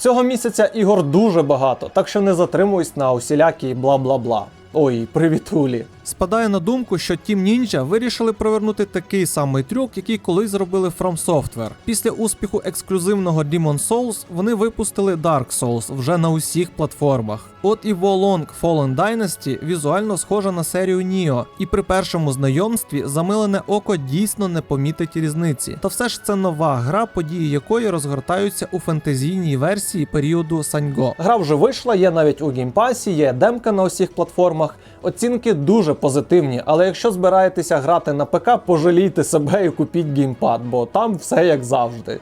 Цього місяця ігор дуже багато, так що не затримуюсь на усілякі бла-бла-бла. Ой, привітулі. Спадає на думку, що Team Ninja вирішили провернути такий самий трюк, який колись зробили From Software. Після успіху ексклюзивного Demon Souls вони випустили Dark Souls вже на усіх платформах. От і Wolong Fallen Dynasty візуально схожа на серію Nioh, і при першому знайомстві замилене око дійсно не помітить різниці. Та все ж це нова гра, події якої розгортаються у фентезійній версії періоду Саньго. Гра вже вийшла, є навіть у геймпасі, є демка на усіх платформах. Оцінки дуже позитивні, але якщо збираєтеся грати на ПК, пожалійте себе і купіть геймпад, бо там все як завжди.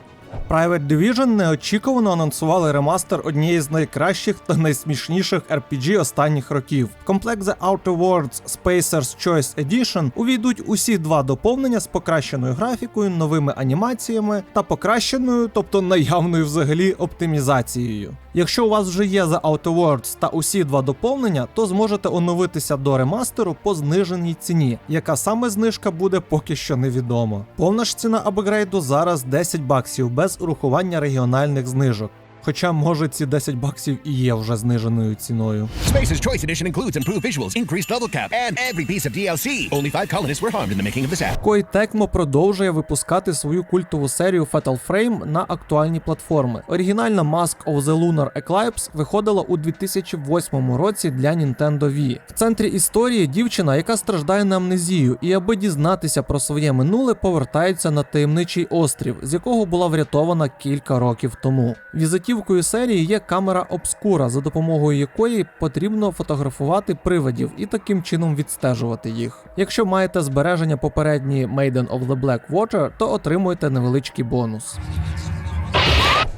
Private Division неочікувано анонсували ремастер однієї з найкращих та найсмішніших RPG останніх років. В комплект The Outer Worlds Spacer's Choice Edition увійдуть усі два доповнення з покращеною графікою, новими анімаціями та покращеною, тобто наявною взагалі оптимізацією. Якщо у вас вже є The Outer Worlds та усі два доповнення, то зможете оновитися до ремастеру по зниженій ціні. Яка саме знижка буде, поки що невідомо. Повна ж ціна апгрейду зараз 10 баксів без урахування регіональних знижок. Хоча, може, ці 10 баксів і є вже зниженою ціною. Space's Choice Edition includes improved visuals, increased level cap, and every piece of DLC. Only five colonists were harmed in the making of this app. Koei Tecmo продовжує випускати свою культову серію Fatal Frame на актуальні платформи. Оригінальна Mask of the Lunar Eclipse виходила у 2008 році для Nintendo Wii. В центрі історії дівчина, яка страждає на амнезію, і аби дізнатися про своє минуле, повертається на таємничий острів, з якого була врятована кілька років тому. Візитівкою серії є камера обскура, за допомогою якої потрібно фотографувати привидів і таким чином відстежувати їх. Якщо маєте збереження попередні Maiden of the Black Watcher, то отримуєте невеличкий бонус.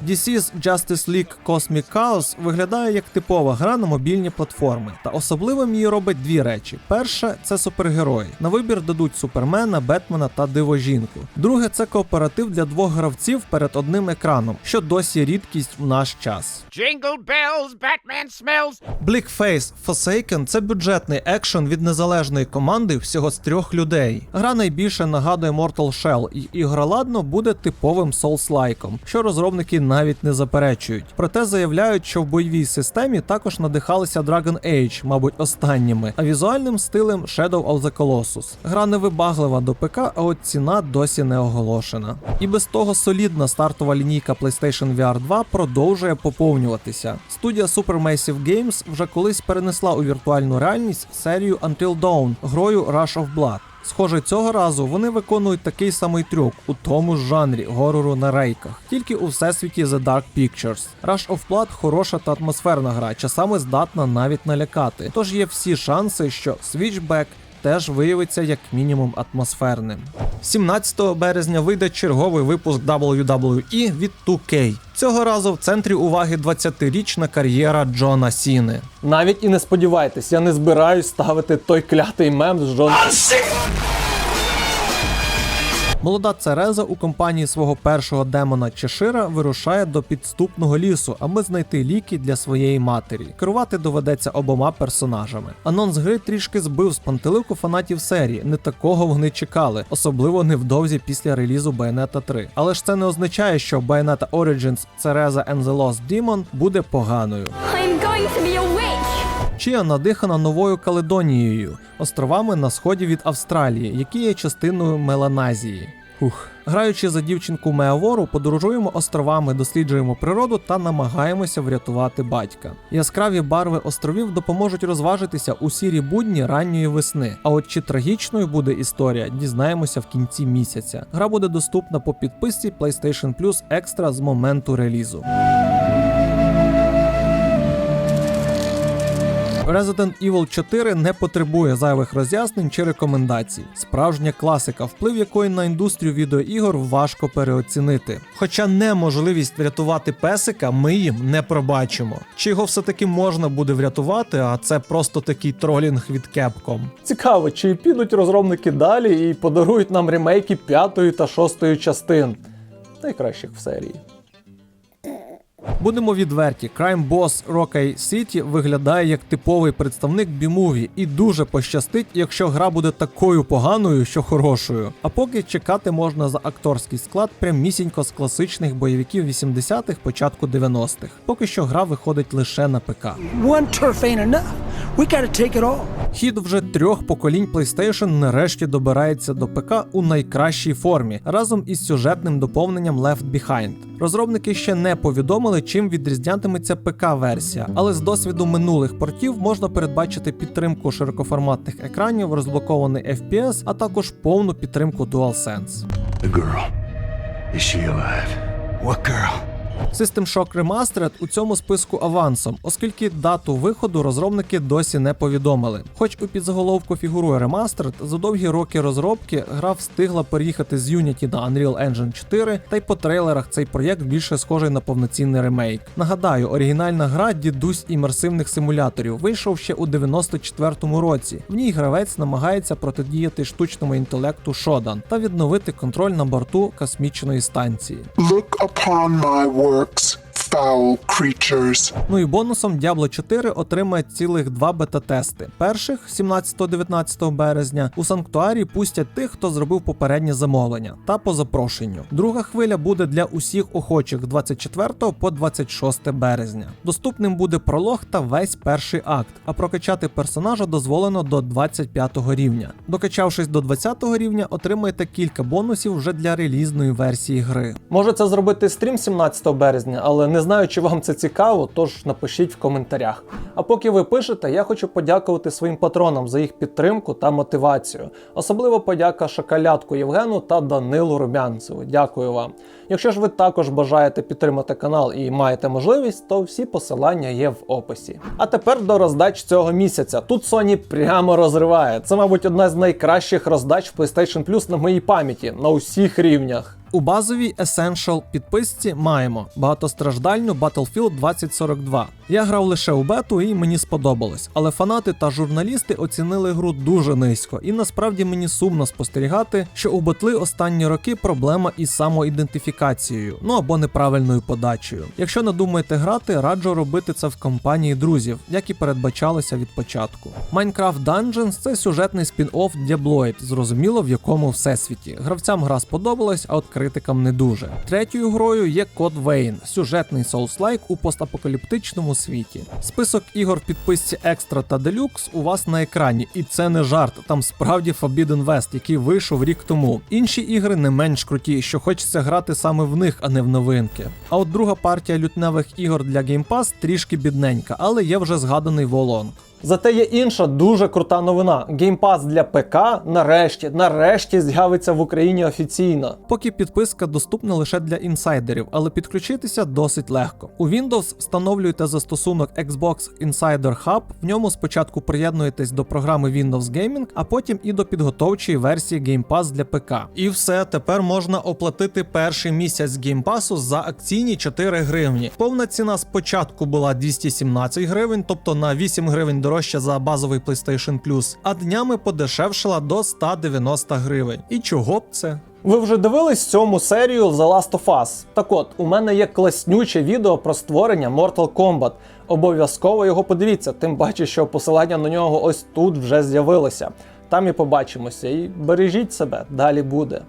DC's Justice League Cosmic Chaos виглядає як типова гра на мобільні платформи, та особливим її робить дві речі: перше це супергерої. На вибір дадуть Супермена, Бетмена та Дивожінку. Друге це кооператив для двох гравців перед одним екраном, що досі рідкість в наш час. Jingle bells, Batman smells. Blackface Forsaken – це бюджетний екшен від незалежної команди всього з трьох людей. Гра найбільше нагадує Mortal Shell, і ігроладно буде типовим Souls-лайком, що розробники навіть не заперечують. Проте заявляють, що в бойовій системі також надихалися Dragon Age, мабуть, останніми, а візуальним стилем Shadow of the Colossus. Гра невибаглива до ПК, а от ціна досі не оголошена. І без того солідна стартова лінійка PlayStation VR 2 продовжує поповнюватися. Студія Supermassive Games вже колись перенесла у віртуальну реальність серію Until Dawn грою Rush of Blood. Схоже, цього разу вони виконують такий самий трюк у тому ж жанрі горору на рейках, тільки у всесвіті The Dark Pictures. Rush of Blood хороша та атмосферна гра, часами здатна навіть налякати. Тож є всі шанси, що Switchback теж виявиться як мінімум атмосферним. 17 березня вийде черговий випуск WWE від 2K. Цього разу в центрі уваги 20-річна кар'єра Джона Сіни. Навіть і не сподівайтесь, я не збираюсь ставити той клятий мем з Джон. Молода Цереза у компанії свого першого демона Чешира вирушає до підступного лісу, аби знайти ліки для своєї матері. Керувати доведеться обома персонажами. Анонс гри трішки збив з пантелику фанатів серії. Не такого вони чекали, особливо невдовзі після релізу Bayonetta 3. Але ж це не означає, що Bayonetta Origins Cereza and the Lost Demon буде поганою. Чия надихана новою Каледонією, островами на сході від Австралії, які є частиною Меланазії. Ух. Граючи за дівчинку Меавору, подорожуємо островами, досліджуємо природу та намагаємося врятувати батька. Яскраві барви островів допоможуть розважитися у сірі будні ранньої весни. А от чи трагічною буде історія, дізнаємося в кінці місяця. Гра буде доступна по підписці PlayStation Plus Extra з моменту релізу. Resident Evil 4 не потребує зайвих роз'яснень чи рекомендацій. Справжня класика, вплив якої на індустрію відеоігор важко переоцінити. Хоча неможливість врятувати песика ми їм не пробачимо. Чи його все-таки можна буде врятувати, а це просто такий тролінг від Capcom. Цікаво, чи підуть розробники далі і подарують нам ремейки п'ятої та шостої частин, найкращих в серії. Будемо відверті, Crime Boss Rocky City виглядає як типовий представник B-Movie і дуже пощастить, якщо гра буде такою поганою, що хорошою. А поки чекати можна за акторський склад прямісінько з класичних бойовиків 80-х, початку 90-х. Поки що гра виходить лише на ПК. One turf ain't enough. We gotta take it all. Хід вже трьох поколінь PlayStation нарешті добирається до ПК у найкращій формі разом із сюжетним доповненням Left Behind. Розробники ще не повідомили, чим відрізнятиметься ПК-версія, але з досвіду минулих портів можна передбачити підтримку широкоформатних екранів, розблокований FPS, а також повну підтримку DualSense. The girl. Is she alive? What girl? System Shock Remastered у цьому списку авансом, оскільки дату виходу розробники досі не повідомили. Хоч у підзаголовку фігурує Remastered, за довгі роки розробки гра встигла переїхати з Unity на Unreal Engine 4, та й по трейлерах цей проєкт більше схожий на повноцінний ремейк. Нагадаю, оригінальна гра дідусь імерсивних симуляторів вийшов ще у 94-му році. В ній гравець намагається протидіяти штучному інтелекту Shodan та відновити контроль на борту космічної станції. Look upon my works, foul creatures. Ну і бонусом Diablo 4 отримає цілих два бета-тести. Перших 17-19 березня у санктуарі пустять тих, хто зробив попереднє замовлення, та по запрошенню. Друга хвиля буде для усіх охочих з 24 по 26 березня. Доступним буде пролог та весь перший акт, а прокачати персонажа дозволено до 25 рівня. Докачавшись до 20 рівня, отримаєте кілька бонусів вже для релізної версії гри. Може це зробити стрім 17 березня, але не знаю, чи вам це цікаво, тож напишіть в коментарях. А поки ви пишете, я хочу подякувати своїм патронам за їх підтримку та мотивацію. Особливо подяка Шоколядку Євгену та Данилу Румянцеву. Дякую вам. Якщо ж ви також бажаєте підтримати канал і маєте можливість, то всі посилання є в описі. А тепер до роздач цього місяця. Тут Sony прямо розриває. Це, мабуть, одна з найкращих роздач PlayStation Plus на моїй пам'яті на усіх рівнях. У базовій Essential підписці маємо багатостраждальну Battlefield 2042. Я грав лише у бету і мені сподобалось, але фанати та журналісти оцінили гру дуже низько, і насправді мені сумно спостерігати, що у ботли останні роки проблема із самоідентифікацією, ну або неправильною подачею. Якщо не думаєте грати, раджу робити це в компанії друзів, як і передбачалося від початку. Minecraft Dungeons це сюжетний спін-офф Diabloid, зрозуміло в якому всесвіті. Гравцям гра сподобалась, а от критикам не дуже. Третьою грою є Code Vein, сюжетний Souls-like у постапокаліптичному світі. Список ігор в підписці Екстра та Делюкс у вас на екрані, і це не жарт. Там справді Forbidden West, який вийшов рік тому. Інші ігри не менш круті, що хочеться грати саме в них, а не в новинки. А от друга партія лютневих ігор для Game Pass трішки бідненька, але є вже згаданий Волонг. Зате є інша дуже крута новина. Pass для ПК нарешті, нарешті з'явиться в Україні офіційно. Поки підписка доступна лише для інсайдерів, але підключитися досить легко. У Windows встановлюєте застосунок Xbox Insider Hub. В ньому спочатку приєднуєтесь до програми Windows Gaming, а потім і до підготовчої версії Game Pass для ПК. І все, тепер можна оплатити перший місяць Pass за акційні 4 гривні. Повна ціна спочатку була 217 гривень, тобто на 8 гривень дорожче за базовий PlayStation Plus, а днями подешевшила до 190 гривень. І чого б це? Ви вже дивились цьому серію The Last of Us? Так от, у мене є класнюче відео про створення Mortal Kombat. Обов'язково його подивіться, тим паче, що посилання на нього ось тут вже з'явилося. Там і побачимося. І бережіть себе, далі буде.